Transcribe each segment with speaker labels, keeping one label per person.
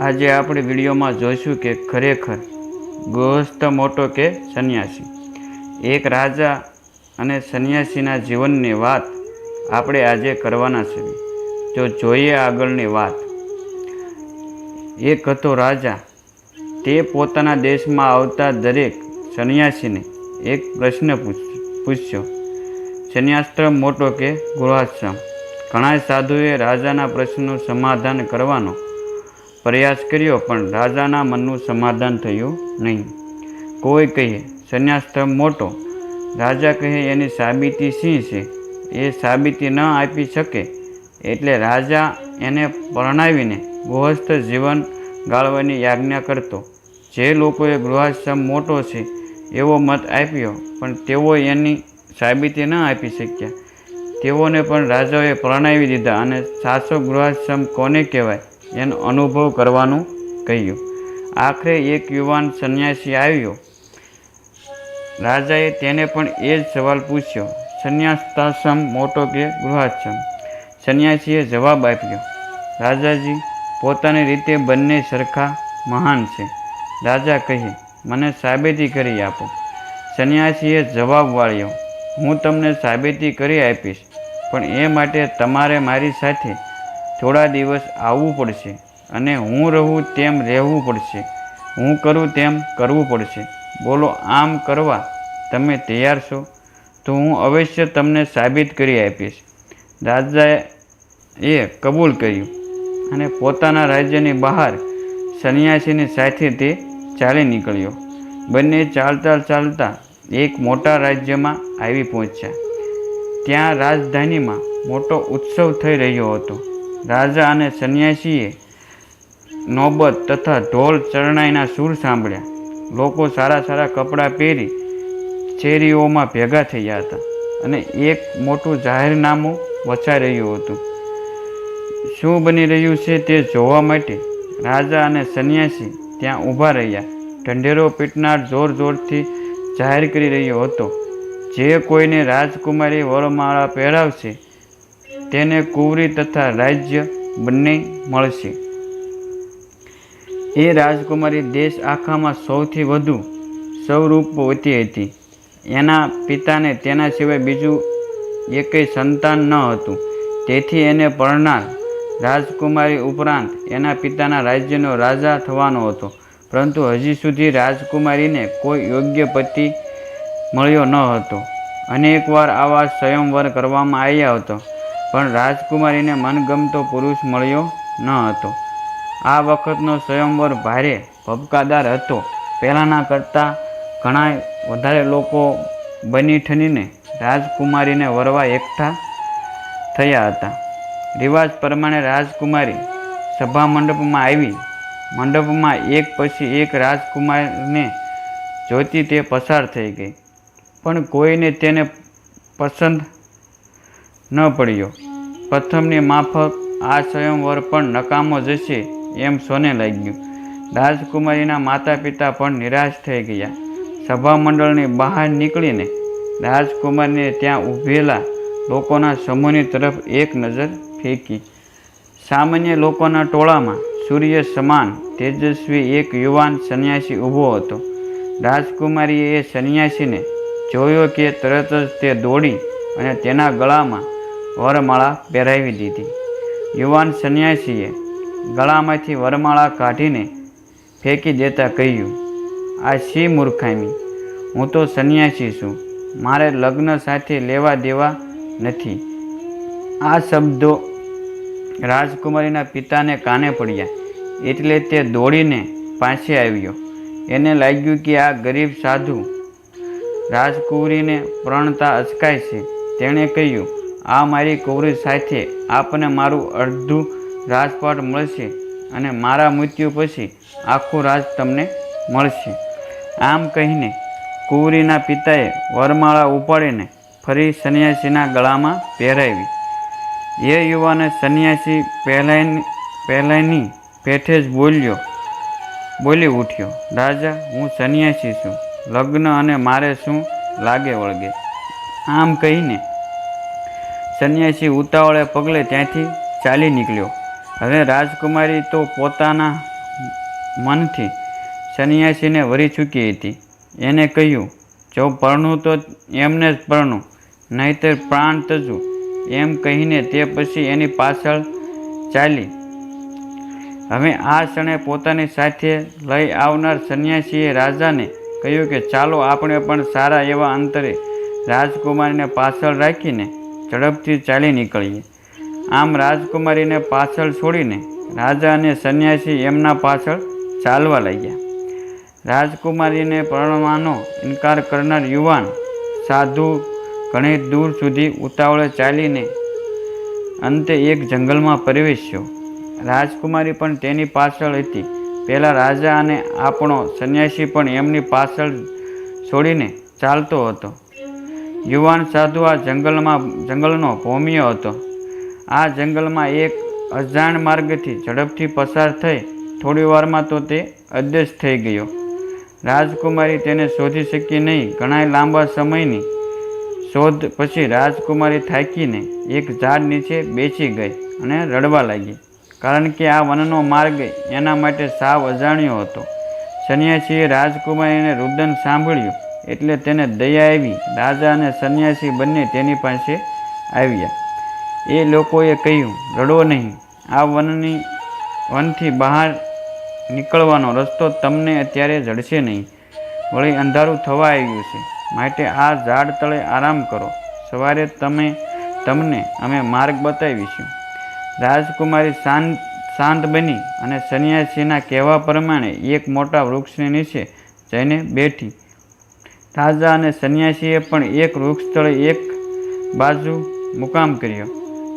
Speaker 1: આજે આપણે વિડીયોમાં જોઈશું કે ખરેખર ગૃહસ્થ મોટો કે સંન્યાસી? એક રાજા અને સંન્યાસીના જીવનની વાત આપણે આજે કરવાના છે. જો જોઈએ આગળની વાત. એક હતો રાજા. તે પોતાના દેશમાં આવતા દરેક સંન્યાસીને એક પ્રશ્ન પૂછ- પૂછ્યો. સંન્યાસ્ત્રમ મોટો કે ગૃહાશ્રમ ઘણા સાધુએ રાજાના પ્રશ્નનું સમાધાન કરવાનો પ્રયાસ કર્યો, પણ રાજાના મનનું સમાધાન થયું નહીં. કોઈ કહે સંન્યાસ્ત્રમ મોટો. રાજા કહે, એની સાબિતી શી છે? એ સાબિતી ન આપી શકે. એટલે રાજા એને પરણાવીને ગૃહસ્થ જીવન ગાળવાની યાજ્ઞા કરતો. જે લોકોએ ગૃહાશ્રમ મોટો છે, એવો મત આપ્યો, પણ તેઓ એની સાબિતી ન આપી શક્યા. તેઓને પણ રાજાએ પરણાવી દીધા અને સાસો ગૃહાશ્રમ કોને કહેવાય? એનો અનુભવ કરવાનું કહ્યું. આખરે એક યુવાન સંન્યાસી આવ્યો. રાજાએ તેને પણ એ જ સવાલ પૂછ્યો. સંન્યાસ્તાશ્રમ મોટો કે ગૃહાશ્રમ સંન્યાસીએ જવાબ આપ્યો. રાજાજી, પોતાની રીતે બંને સરખા મહાન છે. રાજા કહે, મને સાબિતી કરી આપો. સંન્યાસીએ જવાબ વાળ્યો, હું તમને સાબિતી કરી આપીશ, પણ એ માટે તમારે મારી સાથે થોડા દિવસ આવવું પડશે અને હું રહું તેમ રહેવું પડશે. હું કરું તેમ કરવું પડશે. બોલો, આમ કરવા તમે તૈયાર છો? તો હું અવશ્ય તમને સાબિત કરી આપીશ. રાજાએ કબૂલ કર્યું અને પોતાના રાજ્યની બહાર સંન્યાસીની સાથે તે ચાલી નીકળ્યો. બંને ચાલતા ચાલતા એક મોટા રાજ્યમાં આવી પહોંચ્યા. ત્યાં રાજધાનીમાં મોટો ઉત્સવ થઈ રહ્યો હતો. રાજા અને સંન્યાસીએ નોબત તથા ઢોલ ચરણાઈના સૂર સાંભળ્યા. લોકો સારા સારા કપડાં પહેરી શેરીઓમાં ભેગા થયા હતા અને એક મોટું જાહેરનામું વચાઈ રહ્યું હતું. શું બની રહ્યું છે તે જોવા માટે રાજા અને સંન્યાસી ત્યાં ઊભા રહ્યા. ઢંઢેરો પીટનાર જોર જોરથી જાહેર કરી રહ્યો હતો. જે કોઈને રાજકુમારી વરમાળા પહેરાવશે તેને કુંવરી તથા રાજ્ય બંને મળશે. એ રાજકુમારી દેશ આખામાં સૌથી વધુ સ્વરૂપવતી હતી. એના પિતાને તેના સિવાય બીજું એકેય સંતાન ન હતું. તેથી એને પરણાર રાજકુમારી ઉપરાંત એના પિતાના રાજ્યનો રાજા થવાનો હતો. પરંતુ હજી સુધી રાજકુમારીને કોઈ યોગ્ય પતિ મળ્યો ન હતો. અનેકવાર આવા સ્વયંવર કરવામાં આવ્યા હતો. પણ રાજકુમારીને મનગમતો પુરુષ મળ્યો ન હતો. આ વખતનો સ્વયંવર ભારે ભબકાદાર હતો. પહેલાંના કરતાં ઘણા વધારે લોકો બની ઠનીને રાજકુમારીને વરવા એકઠા થયા હતા. રિવાજ પ્રમાણે રાજકુમારી સભા મંડપમાં આવી. મંડપમાં એક પછી એક રાજકુમારને જોતી તે પસાર થઈ ગઈ. પણ કોઈને તેને પસંદ ન પડ્યો. પ્રથમની માફક આ સ્વયંવર પણ નકામો જશે એમ સોને લાગ્યું. રાજકુમારીના માતા પિતા પણ નિરાશ થઈ ગયા. સભામંડળની બહાર નીકળીને રાજકુમારને ત્યાં ઊભેલા લોકોના સમૂહની તરફ એક નજર ફેંકી. સામાન્ય લોકોના ટોળામાં સૂર્ય સમાન, તેજસ્વી એક યુવાન સંન્યાસી ઊભો હતો. રાજકુમારીએ એ સંન્યાસીને જોયો કે તરત જ તે દોડી અને તેના ગળામાં વરમાળા પહેરાવી દીધી. યુવાન સંન્યાસીએ ગળામાંથી વરમાળા કાઢીને ફેંકી દેતા કહ્યું, આ શી મૂર્ખામી? હું તો સંન્યાસી છું. મારે લગ્ન સાથે લેવા દેવા નથી. આ શબ્દો રાજકુમારીના પિતાને કાને પડ્યા. એટલે તે દોડીને પાસે આવ્યો. એને લાગ્યું કે આ ગરીબ સાધુ રાજકુંવરીને પ્રણતા અચકાય છે. તેણે કહ્યું આ મારી કુંવરી સાથે આપને મારું અડધું રાજપાટ મળશે અને મારા મૃત્યુ પછી આખું રાજ તમને મળશે. આમ કહીને કુંવરીના પિતાએ વરમાળા ઉપાડીને ફરી સન્યાસીના ગળામાં પહેરાવી. એ યુવાને સન્યાસી પહેલાંની પહેલાંની પેઠે જ બોલ્યો, બોલી ઉઠ્યો, રાજા, હું સન્યાસી છું. લગ્ન અને મારે શું લાગે વળગે? આમ કહીને સંન્યાસી ઉતાવળે પગલે ત્યાંથી ચાલી નીકળ્યો. હવે રાજકુમારી તો પોતાના મનથી સંન્યાસીને વરી ચૂકી હતી. એને કહ્યું, જો પરણું તો એમને જ પરણું નહીંતર પ્રાણ તજું. એમ કહીને તે પછી એની પાછળ ચાલી. હવે આ ક્ષણે પોતાની સાથે લઈ આવનાર સંન્યાસીએ રાજાને કહ્યું કે, ચાલો, આપણે પણ સારા એવા અંતરે રાજકુમારીને પાછળ રાખીને ઝડપથી ચાલી નીકળીએ. આમ રાજકુમારીને પાછળ છોડીને રાજા અને સંન્યાસી એમના પાછળ ચાલવા લાગ્યા. રાજકુમારીને પરણવાનો ઇનકાર કરનાર યુવાન સાધુ ઘણી દૂર સુધી ઉતાવળે ચાલીને અંતે એક જંગલમાં પ્રવેશ્યો. રાજકુમારી પણ તેની પાછળ હતી. પહેલાં રાજા અને આપણો સંન્યાસી પણ એમની પાછળ છોડીને ચાલતો હતો. યુવાન સાધુ આ જંગલમાં, જંગલનો ભોમિયો હતો. આ જંગલમાં એક અજાણ માર્ગથી ઝડપથી પસાર થઈ થોડી વારમાં તો તે અદૃશ્ય થઈ ગયો. રાજકુમારી તેને શોધી શકી નહીં. ઘણા લાંબા સમયની શોધ પછી રાજકુમારી થાકીને એક ઝાડ નીચે બેસી ગઈ અને રડવા લાગી. કારણ કે આ વનનો માર્ગ એના માટે સાવ અજાણ્યો હતો. સન્યાસીએ રાજકુમારીને રુદન સાંભળ્યું. એટલે તેને દયા આવી. રાજા અને સંન્યાસી બંને તેની પાસે આવ્યા. એ લોકોએ કહ્યું, રડો નહીં. આ વનની, વનથી બહાર નીકળવાનો રસ્તો તમને અત્યારે જડશે નહીં. વળી અંધારું થવા આવ્યું છે. માટે આ ઝાડ તળે આરામ કરો. સવારે તમે, તમને અમે માર્ગ બતાવીશું. રાજકુમારી શાંત શાંત બની અને સંન્યાસીના કહેવા પ્રમાણે એક મોટા વૃક્ષની નીચે જઈને બેઠી. રાજા અને સંન્યાસીએ પણ એક વૃક્ષ સ્થળે એક બાજુ મુકામ કર્યો.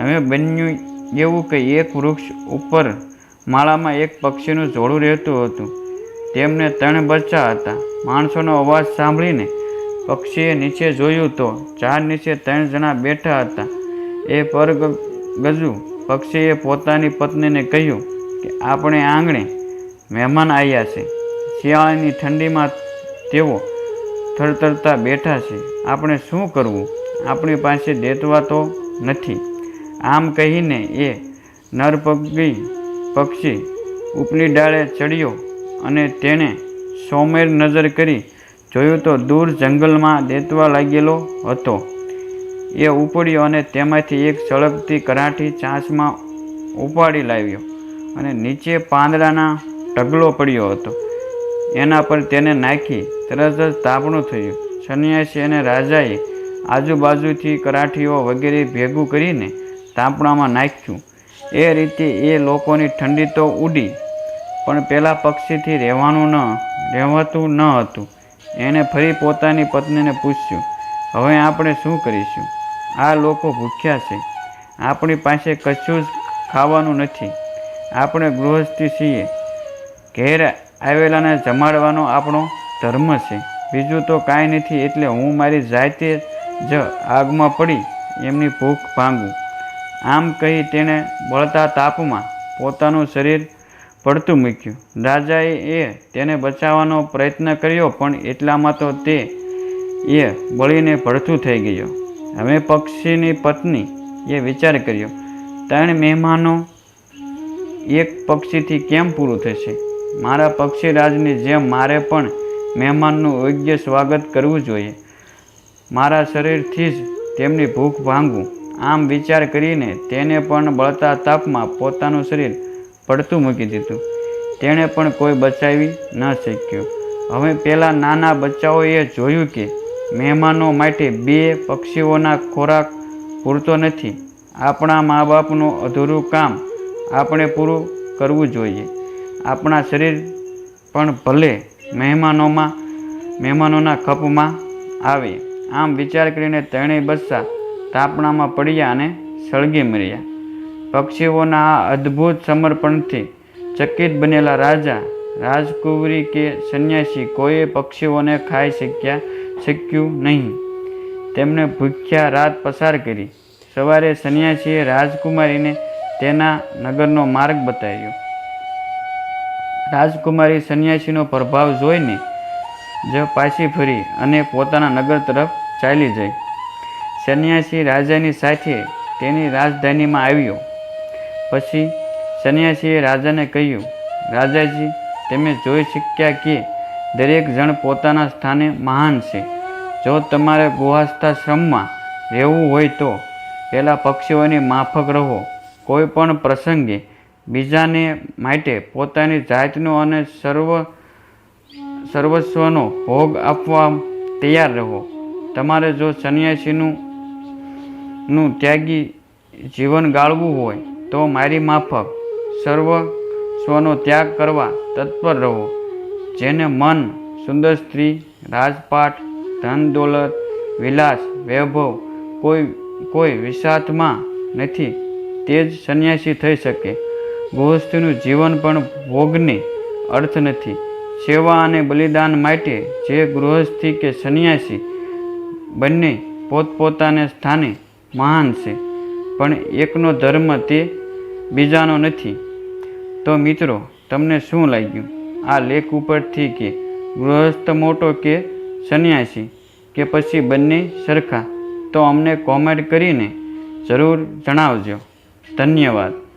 Speaker 1: હવે બન્યું એવું કે એક વૃક્ષ ઉપર માળામાં એક પક્ષીનું જોડું રહેતું હતું. તેમને ત્રણ બચ્ચા હતા. માણસોનો અવાજ સાંભળીને પક્ષીએ નીચે જોયું તો ઝાડ નીચે ત્રણ જણા બેઠા હતા. એ પર ગજુ પક્ષીએ પોતાની પત્નીને કહ્યું કે, આપણે આંગણે મહેમાન આવ્યા છે. શિયાળાની ઠંડીમાં તેઓ થરથરતા બેઠા છે. આપણે શું કરવું? આપણી પાસે દેતવા તો નથી. આમ કહીને એ નરપગી પક્ષી ઉપલી ડાળે ચડ્યો અને તેણે સોમેર નજર કરી જોયું તો દૂર જંગલમાં દેતવા લાગેલો હતો. એ ઉપડ્યો અને તેમાંથી એક સળગતી કરાઠી ચાંચમાં ઉપાડી લાવ્યો અને નીચે પાંદડાના ઢગલો પડ્યો હતો. એના પર તેને નાખી તરત જ તાપણું થયું. સંન્યાસી અને રાજાએ આજુબાજુથી કરાઠીઓ વગેરે ભેગું કરીને તાપણામાં નાખ્યું. એ રીતે એ લોકોની ઠંડી તો ઉડી, પણ પેલા પક્ષીથી રહેવાનું ન, રહેવાતું ન હતું. એણે ફરી પોતાની પત્નીને પૂછ્યું, હવે આપણે શું કરીશું? આ લોકો ભૂખ્યા છે. આપણી પાસે કશું જ ખાવાનું નથી. આપણે ગૃહસ્થી છીએ. ઘેર આવેલાને જમાડવાનો આપણો ધર્મ છે. બીજું તો કાંઈ નથી એટલે હું મારી જાતે જ આગમાં પડી એમની ભૂખ ભાંગું. આમ કહી તેણે બળતા તાપમાં પોતાનું શરીર પડતું મૂક્યું. રાજાએ એ તેને બચાવવાનો પ્રયત્ન કર્યો, પણ એટલામાં તો તે એ બળીને ભડથું થઈ ગયો. હવે પક્ષીની પત્ની એ વિચાર કર્યો, ત્રણ મહેમાનો એક પક્ષીથી કેમ પૂરું થશે? મારા પક્ષીરાજની જેમ મારે પણ મહેમાનનું યોગ્ય સ્વાગત કરવું જોઈએ. મારા શરીરથી જ તેમની ભૂખ ભાંગવું. આમ વિચાર કરીને તેને પણ બળતા તાપમાં પોતાનું શરીર પડતું મૂકી દીધું. તેણે પણ કોઈ બચાવી ન શક્યું. હવે પેલા નાના બચ્ચાઓએ જોયું કે મહેમાનો માટે બે પક્ષીઓના ખોરાક પૂરતો નથી. આપણા મા બાપનું અધૂરું કામ આપણે પૂરું કરવું જોઈએ. આપણા શરીર પણ ભલે મહેમાનોમાં, મહેમાનોના ખપમાં આવે. આમ વિચાર કરીને ત્રણેય બસ્સા તાપણામાં પડ્યા અને સળગી મર્યા. પક્ષીઓના આ અદ્ભુત સમર્પણથી ચકિત બનેલા રાજા, રાજકુંવરી કે સંન્યાસી કોઈએ પક્ષીઓને ખાઈ શક્યા શક્યું નહીં. તેમણે ભૂખ્યા રાત પસાર કરી. સવારે સંન્યાસીએ રાજકુમારીને તેના નગરનો માર્ગ બતાવ્યો. રાજકુમારી સંન્યાસીનો પ્રભાવ જોઈને જ પાછી ફરી અને પોતાના નગર તરફ ચાલી જઈ. સંન્યાસી રાજાની સાથે તેની રાજધાનીમાં આવ્યો. પછી સંન્યાસીએ રાજાને કહ્યું, રાજાજી, તમે જોઈ શક્યા કે દરેક જણ પોતાના સ્થાને મહાન છે. જો તમારે ગુહાસ્થાશ્રમમાં રહેવું હોય તો પહેલાં પક્ષીઓની માફક રહો. કોઈ પણ પ્રસંગે બીજાને માટે પોતાની જાતનો અને સર્વ સર્વસ્વનો ભોગ આપવા તૈયાર રહો. તમારે જો સંન્યાસીનું ત્યાગી જીવન ગાળવું હોય, તો મારી માફક સર્વ સ્વનો ત્યાગ કરવા તત્પર રહો. જેને મન સુંદર સ્ત્રી, રાજપાટ, ધન દોલત, વિલાસ, વૈભવ કોઈ કોઈ વિષાદમાં નથી, તે જ સંન્યાસી થઈ શકે. ગૃહસ્થનું જીવન પણ ભોગને અર્થ નથી. સેવા અને બલિદાન માટે જે ગૃહસ્થી કે સંન્યાસી બંને પોતપોતાને સ્થાને મહાન છે, પણ એકનો ધર્મ તે બીજાનો નથી. તો મિત્રો, તમને શું લાગ્યું? આ લેખ ઉપરથી કે ગૃહસ્થ મોટો કે સંન્યાસી કે પછી બંને સરખા? તો અમને કોમેન્ટ કરીને જરૂર જણાવજો. ધન્યવાદ.